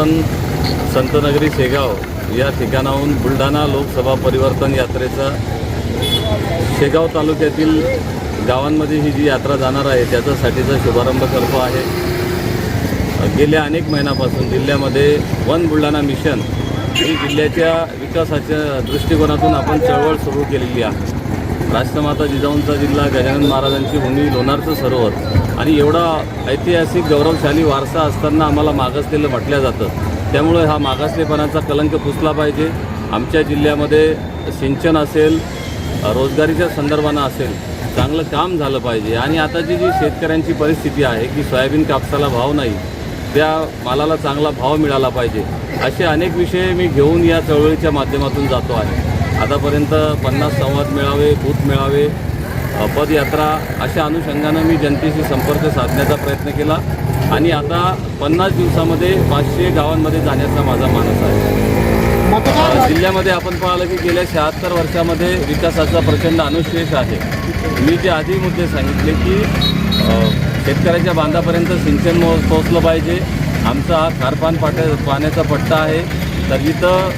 आपण संतनगरी शेगाव या ठिकाणाहून बुलढाणा लोकसभा परिवर्तन यात्रेचा शेगाव तालुक्यातील गावांमध्ये ही जी यात्रा जाणार आहे त्याच्यासाठीचा शुभारंभ करतो आहे. गेल्या अनेक महिन्यापासून जिल्ह्यामध्ये वन बुलढाणा मिशन ही जिल्ह्याच्या विकासाच्या दृष्टिकोनातून आपण चळवळ सुरू केलेली आहे. राष्ट्रमाता जिजाऊंचा जिल्हा गजानन महाराजांची भूमी लोणारचं सरोवर. आणि एवढा ऐतिहासिक गौरवशाली वारसा असताना आम्हाला मागासलेलं म्हटलं जातं. त्यामुळे हा मागासलेपणाचा कलंक पुसला पाहिजे. आमच्या जिल्ह्यामध्ये सिंचन असेल रोजगारीच्या संदर्भानं असेल चांगलं काम झालं पाहिजे. आणि आताची जी शेतकऱ्यांची परिस्थिती आहे की सोयाबीन कापसाला भाव नाही त्या मालाला चांगला भाव मिळाला पाहिजे. असे अनेक विषय मी घेऊन या चळवळीच्या माध्यमातून जातो आहे. आतापर्यंत पन्नास संवाद मेळावे बूथ मेळावे पदयात्रा अशा अनुषंगानं मी जनतेशी संपर्क साधण्याचा प्रयत्न केला. आणि आता पन्नास दिवसामध्ये पाचशे गावांमध्ये जाण्याचा माझा मानस आहे. जिल्ह्यामध्ये आपण पाहिलं की गेल्या शहात्तर वर्षामध्ये विकासाचा प्रचंड अनुशेष आहे. मी जे आधी मुद्दे सांगितले की शेतकऱ्याच्या बांधापर्यंत सिंचन पोहोचलं पाहिजे. आमचा हा खारपान पाट्या पाण्याचा पट्टा आहे. तर इथं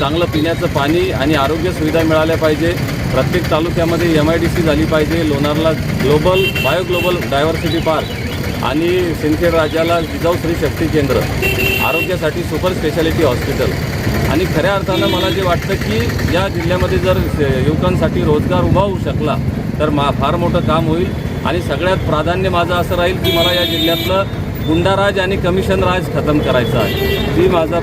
चांगलं पिण्याचं पाणी आणि आरोग्य सुविधा मिळाल्या पाहिजे. प्रत्येक तालुक्यामध्ये एम आय डी सी झाली पाहिजे. लोणारला global bio global diversity park आणि सिंदखेड राज्याला जिजाऊ श्री शक्ती केंद्र. आरोग्यासाठी सुपर स्पेशालिटी हॉस्पिटल. आणि खऱ्या अर्थानं मला जे वाटतं की या जिल्ह्यामध्ये जर युवकांसाठी रोजगार उभा होऊ शकला तर मा फार मोठं काम होईल. आणि सगळ्यात प्राधान्य माझं असं राहील की मला या जिल्ह्यातलं गुंडाराज आणि कमिशन राज खतम करायचं आहे. ती माझा